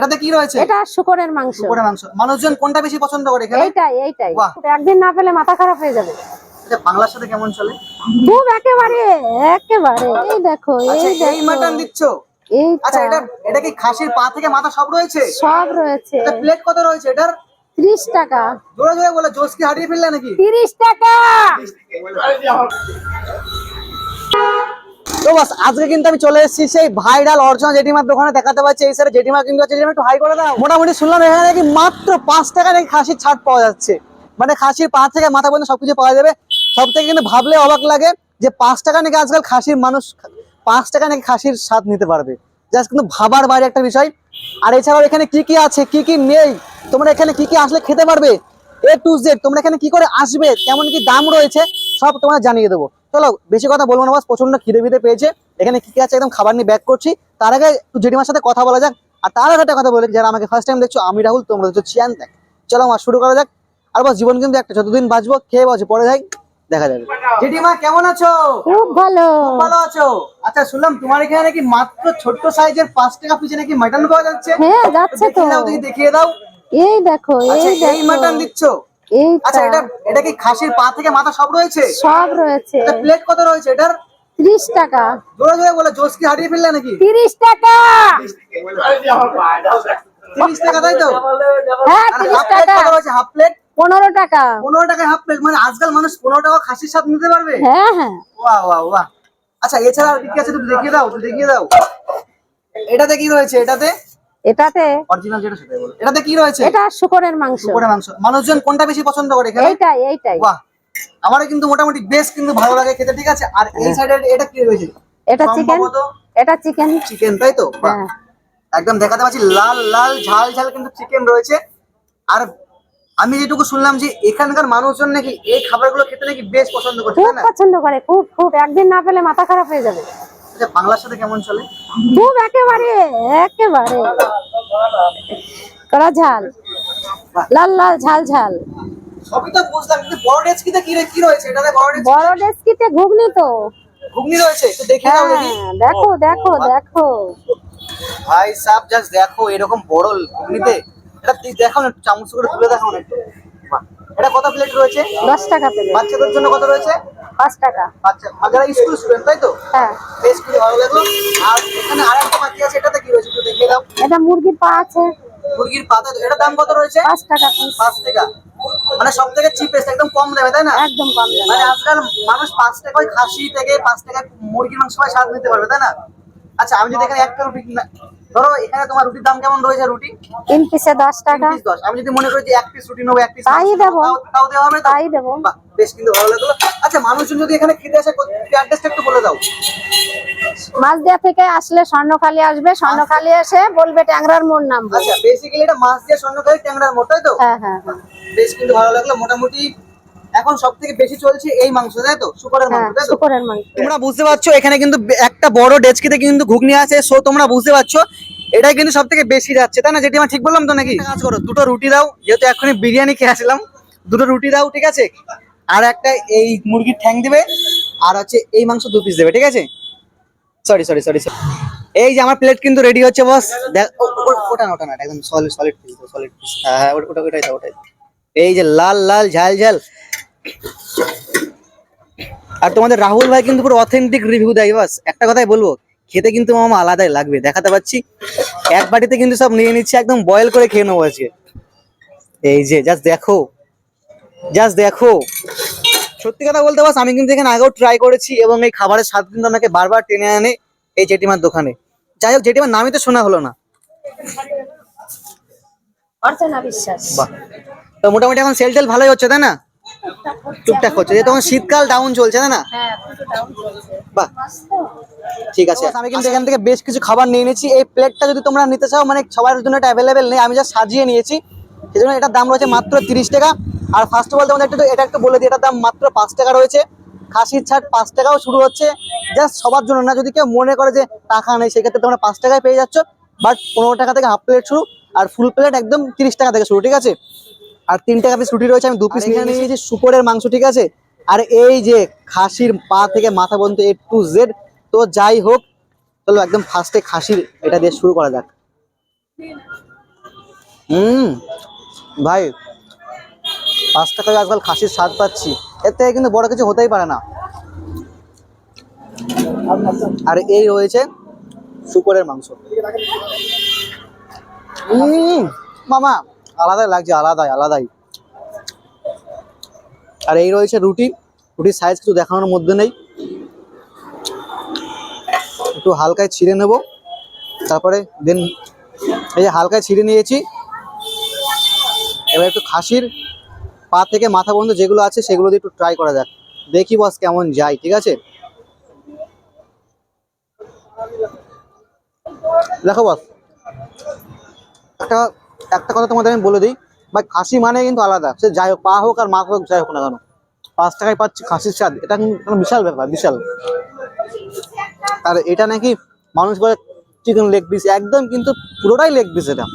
এটাতে কি রয়েছে? এটা শুকরের মাংস। শুকরের মাংস। মানুষজন কোনটা বেশি পছন্দ করে এখানে এইটাই এইটাই। একদিন না পেলে মাথা খারাপ হয়ে যাবে। বাংলার সাথে কেমন চলে? খুব একেবারে একেবারে। এই দেখো আচ্ছা এই এই মাটন দিচ্ছ? আচ্ছা এটা এটা কি খাসির পা থেকে মাথা সব রয়েছে? সব রয়েছে। এটা প্লেট কত রয়েছে? এটার টাকা। জোরে জোরে বলে জোস কি হারিয়ে ফেললে নাকি? তিরিশ টাকা। তো বাস, আজকে কিন্তু আমি চলে এসেছি সেই ভাইরাল অর্চনা জেঠিমার দোকানে, দেখাতে পাচ্ছি এই সাইডে জেঠিমা কিন্তু জেঠিমা, একটু হাই করে দাও। মোটামুটি শুনলাম এখানে নাকি মাত্র পাঁচ টাকা নাকি খাসির ছাড় পাওয়া যাচ্ছে। মানে খাসির পা থেকে মাথা পর্যন্ত সবকিছু পাওয়া যাবে। সব থেকে কিন্তু ভাবলে অবাক লাগে যে পাঁচ টাকা নাকি আজকাল খাসির মানুষ পাঁচ টাকা নাকি খাসির স্বাদ নিতে পারবে। জাস্ট কিন্তু ভাবার বাইরে একটা বিষয়। আর এছাড়াও এখানে কি কি আছে, কি কি নেই? তোমরা এখানে কি কি আসলে খেতে পারবে? এ টু জেড তোমরা এখানে কি করে আসবে? কেমন কি দাম রয়েছে? সব তোমরা জানিয়ে দেবো। চলো বেশি কথা বলব না বাস প্রচণ্ড খিদে বিদে পেয়েছে। এখানে কি কি আছে একদম খাবার নিয়ে ব্যাক করছি। তার আগে একটু জেঠিমার সাথে কথা বলা যাক। আর তার আগে একটা কথা বলে যারা আমাকে ফার্স্ট টাইম দেখছ আমি রাহুল তোমরা দেখছ চিয়ান দেখ চলো আমার শুরু করা যাক। আর বাস জীবন কিন্তু একটা যতদিন বাঁচবো খেয়ে বাঁচবো পরে যাই দেখা যাবে। জেঠিমা কেমন আছো? খুব ভালো। ভালো আছো? আচ্ছা শুনলাম তোমার এখানে নাকি মাত্র ছোট্ট সাইজের পাঁচ টাকা পিছনে নাকি মাটন পাওয়া যাচ্ছে। হ্যাঁ যাচ্ছে তো। দেখিয়ে দাও। এই দেখো আচ্ছা এই মাটন দিচ্ছ? আচ্ছা এটা এটা কি খাসির পা থেকে মাথা সব রয়েছে? সব রয়েছে। এটা প্লেট কত রয়েছে? এটার? ত্রিশ টাকা। জোরে জোরে বলে জোস কি হারিয়ে ফেললে নাকি? তিরিশ টাকা। তিরিশ টাকা। তাই তো? হ্যাঁ আর তিরিশ হাফ প্লেট টাকা। কত রয়েছে? হাফ প্লেট পনেরো টাকা। পনেরো টাকায় হাফ প্লেট মানে আজকাল মানুষ পনেরো টাকা খাসির স্বাদ নিতে পারবে? হ্যাঁ হ্যাঁ। বাহ বাহ বাহ। আচ্ছা এছাড়া আর কি কি আছে? একটু দেখিয়ে দাও একটু দেখিয়ে দাও। এটাতে কি রয়েছে? এটাতে এটাতে অরিজিনাল যেটা সেটাই বলো। এটাতে কি রয়েছে? এটা শুকরের মাংস। শুকরের মাংস। মানুষজন কোনটা বেশি পছন্দ করে এখানে? এইটাই এইটাই। বাহ! আমারও কিন্তু মোটামুটি বেশ কিন্তু ভালো লাগে খেতে ঠিক আছে? আর এই সাইডে এটা কি রয়েছে? এটা চিকেন এটা চিকেন। চিকেন তাই তো? বাহ। হ্যাঁ। একদম দেখাতে পাচ্ছি লাল লাল ঝাল ঝাল কিন্তু চিকেন রয়েছে। আর আমি যেটুকু শুনলাম যে এখানকার মানুষজন নাকি এই খাবারগুলো খেতে নাকি বেশ পছন্দ করছে খুব পছন্দ করে খুব খুব। একদিন না পেলে মাথা খারাপ হয়ে যাবে। আচ্ছা বাংলার সাথে কেমন চলে? খুব একেবারে একেবারে। কড়া ঝাল। লাল লাল ঝাল ঝাল। সবই তো বুঝলাম কিন্তু বড় ডেস্কিতে কি রে- কি রয়েছে? এটাতে বড় ডেস্কি বড় ডেস্কিতে ঘুগনি তো। ঘুগনি রয়েছে? দেখে হ্যাঁ দেখি। দেখো দেখো দেখো। ভাই সাহেব জাস্ট দেখো এরকম বড় ঘুগনিতে। এটা দি- দেখাও না চামচ করে তুলে দেখো না। এটা কত প্লেট রয়েছে? দশ টাকা পেলে বাচ্চাদের জন্য কত রয়েছে? পাঁচ টাকা। বাচ্চা আর যারা স্কুল স্টুডেন্ট তাই তো? হ্যাঁ। বেশ খুবই ভালো লাগল। আর এখানে আর একটা বাকি আছে এটাতে কি রয়েছে একটু দেখিয়ে দাও। এটা মুরগির পা আছে। মুরগির পাতা এটা দাম কত রয়েছে? পাঁচ টাকা পিস পাঁচ টাকা। মানে সব থেকে চিপেস্ট একদম কম দেবে তাই না? একদম কম দাম মানে আজকাল মানুষ পাঁচ টাকায় খাসি থেকে পাঁচ টাকায় মুরগির মাংস পায় স্বাদ নিতে পারবে তাই না? আচ্ছা আমি যদি এখানে একটা রুটি না- ধরো এখানে তোমার রুটির দাম কেমন রয়েছে রুটি? তিন পিসে দশ টাকা। পিস দশ। আমি যদি মনে করি যে এক পিস রুটি নেব এক পিস তাই দেবো। তাও দেওয়া হবে তাই দেবো। বেশ কিন্তু ভালো লাগল। আচ্ছা মানুষজন যদি এখানে খেতে আসে অ্যাড্রেসটা একটু বলে দাও। মাছদিয়া থেকে আসলে স্বর্ণখালি আসবে। স্বর্ণখালি এসে বলবে ট্যাংরার মোড় নাম আচ্ছা বেসিক্যালি এটা মাছ দিয়ে স্বর্ণকারী ট্যাংরার মোড় তাই তো? হ্যাঁ হ্যাঁ হ্যাঁ। বেশ কিন্তু ভালো লাগল। মোটামুটি এখন সব থেকে বেশি চলছে এই মাংস তাই তো? শুকরের হ্যাঁ মাংস তাই তো? শুকরের মাংস। তোমরা বুঝতে পারছ এখানে কিন্তু একটা বড় ডেচকিতে কিন্তু ঘুগনি আছে সো তোমরা বুঝতে পারছ এটাই কিন্তু সব থেকে বেশি যাচ্ছে তাই না? যেটি আমার ঠিক বললাম তো নাকি? কাজ করো দুটো রুটি দাও যেহেতু এখনই বিরিয়ানি খেয়ে আসলাম দুটো রুটি দাও ঠিক আছে? আর একটা এই মুরগির ঠ্যাং দেবে আর হচ্ছে এই মাংস দু পিস দেবে ঠিক আছে? সরি সরি সরি এই যে আমার প্লেট কিন্তু রেডি হচ্ছে বস ওটা না ওটা না একদম solid solid piece solid piece হ্যাঁ ওটা ওটা- ওটাই ওটাই এই যে লাল লাল ঝাল ঝাল। আর তোমাদের রাহুল ভাই কিন্তু পুরো অথেন্টিক রিভিউ দেয় বাস। একটা কথাই বলব খেতে কিন্তু মামা আলাদাই লাগবে দেখাতে পাচ্ছি। এক বাটিতে কিন্তু সব নিয়ে নিচ্ছে একদম বয়েল করে খেয়ে নেব আজকে। এই যে জাস্ট দেখো জাস্ট দেখো। সত্যি কথা বলতে বাস আমি কিন্তু এখানে আগেও ট্রাই করেছি এবং এই খাবারের স্বাদ কিন্তু আমাকে বারবার টেনে আনে এই জেঠিমার দোকানে। যাই হোক জেঠিমার নামই তো শোনা হলো না। অর্চনা বিশ্বাস। বাহ। তো মোটামুটি এখন সেল টেল ভালোই হচ্ছে তাই না? টুকটাক হচ্ছে। যে তখন শীতকাল ডাউন চলছে না? হ্যাঁ। বাহ। ঠিক আছে। আমি কিন্তু এখান থেকে বেশ কিছু খাবার নিয়ে নিয়েছি। এই প্লেটটা যদি তোমরা নিতে চাও মানে সবার জন্য এটা অ্যাভেলেবেল নেই। আমি যা সাজিয়ে নিয়েছি। সেজন্য এটার দাম রয়েছে মাত্র তিরিশ টাকা। আর ফার্স্ট অফ অল তোমাদের একটু এটা একটু বলে দিই এটার দাম মাত্র পাঁচ টাকা রয়েছে। খাসির ছাট পাঁচ টাকাও শুরু হচ্ছে। জাস্ট সবার জন্য না যদি কেউ মনে করে যে টাকা নেই সেক্ষেত্রে তোমরা পাঁচ টাকায় পেয়ে যাচ্ছ। বাট পনেরো টাকা থেকে হাফ প্লেট শুরু। আর ফুল প্লেট একদম তিরিশ টাকা থেকে শুরু ঠিক আছে? আর তিন টাকা পিস রুটি রয়েছে আমি দু পিস নিয়ে নিয়েছি শুকরের মাংস ঠিক আছে? আর এই যে খাসির পা থেকে মাথা পর্যন্ত এ টু জেড তো যাই হোক চলো একদম ফার্স্টে খাসির এটা দিয়ে শুরু করা যাক। হুম ভাই পাঁচ টাকায় আজকাল খাসির স্বাদ পাচ্ছি। এর থেকে কিন্তু বড় কিছু হতেই পারে না। আর এই রয়েছে শুকরের মাংস। হুম মামা আলাদাই লাগছে, আলাদাই আলাদাই। আর এই রয়েছে রুটি। রুটির সাইজ কিছু দেখানোর মধ্যে নেই। একটু হালকায় ছিঁড়ে নেব। তারপরে দেন এই যে হালকায় ছিঁড়ে নিয়েছি। এবার একটু খাসির পা থেকে মাথা পর্যন্ত যেগুলো আছে সেগুলো দিয়ে একটু ট্রাই করা যাক। দেখি বস কেমন যায়, ঠিক আছে? দেখো বস একটা একটা কথা তোমাদের আমি বলে দিই, ভাই, খাসি মানে কিন্তু আলাদা। সে যাই হোক, পা হোক আর মা হোক, যাই হোক না কেন। পাঁচ টাকায় পাচ্ছি খাসির স্বাদ। এটা বিশাল ব্যাপার, বিশাল। আর এটা নাকি মানুষ বলে চিকেন লেগ পিস একদম কিন্তু পুরোটাই লেগ পিস এটা।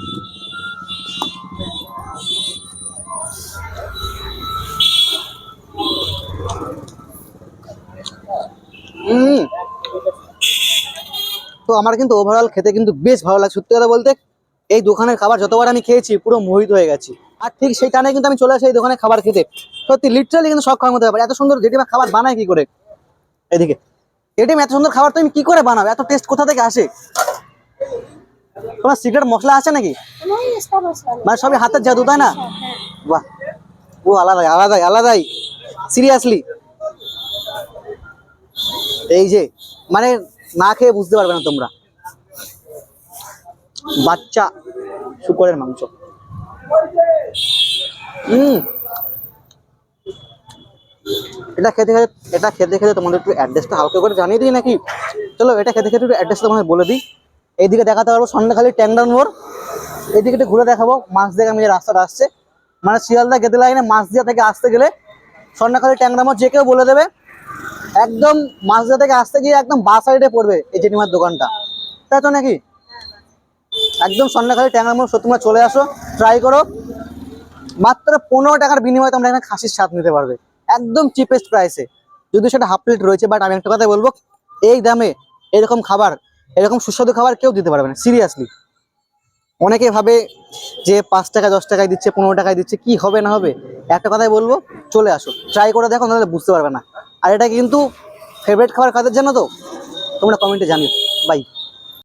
তো আমার কিন্তু ওভারঅল খেতে কিন্তু বেশ ভালো লাগে। সত্যি কথা বলতে এই দোকানের খাবার যতবার আমি খেয়েছি, পুরো মোহিত হয়ে গেছি। আর ঠিক সেই টানে কিন্তু আমি চলে আসি এই দোকানে খাবার খেতে। সত্যি লিটারালি কিন্তু সব খাওয়ার মতো ব্যাপার। এত সুন্দর জেঠিমা খাবার বানায় কি করে? এদিকে, জেঠিমা, এত সুন্দর খাবার তুমি কি করে বানাবে? এত টেস্ট কোথা থেকে আসে? তোমার সিক্রেট মশলা আছে নাকি? মানে সবই হাতের জাদু, তাই না? বাহ, ও আলাদাই আলাদাই আলাদাই। সিরিয়াসলি এই যে মানে না খেয়ে বুঝতে পারবে না তোমরা। বাচ্চা শুকরের মাংস। হুম। এটা খেতে খেতে, এটা খেতে খেতে তোমাদের একটু অ্যাড্রেসটা হালকা করে জানিয়ে দিই নাকি? চলো, এটা খেতে খেতে একটু অ্যাড্রেসটা তোমাদের বলে দিই। এইদিকে দেখাতে পারব সন্ধ্যাখালি ট্যাংডাউন মোড়। এদিকে একটু ঘুরে দেখাবো, মাছ দিয়ে আমি যে রাস্তাটা আসছে। মানে শিয়ালদা গেতে লাইনে মাছ দিয়া থেকে আসতে গেলে সন্ধ্যাখালি ট্যাংরা মোড় যে কেউ বলে দেবে। একদম মাছদা থেকে আসতে গিয়ে একদম বা সাইডে পড়বে এই জেঠিমার দোকানটা। তাই তো নাকি? একদম সন্ধ্যাখালি ট্যাংরা মোড় তোমরা চলে আসো ট্রাই করো। মাত্র পনেরো টাকার বিনিময়ে তোমরা এখানে খাসির স্বাদ নিতে পারবে। একদম চিপেস্ট প্রাইসে যদি সেটা হাফ প্লেট রয়েছে বাট আমি একটা কথা বলব, এই দামে এরকম খাবার, এরকম সুস্বাদু খাবার কেউ দিতে পারবে না সিরিয়াসলি অনেকে ভাবে যে পাঁচ টাকা দশ টাকায় দিচ্ছে, পনেরো টাকায় দিচ্ছে, কি হবে না হবে? একটা কথাই বলব, চলে আসো। ট্রাই করে দেখো, নাহলে বুঝতে পারবে না। আর এটা কিন্তু ফেভারিট খাবার কাদের জন্য তো? তোমরা কমেন্টে জানিও। বাই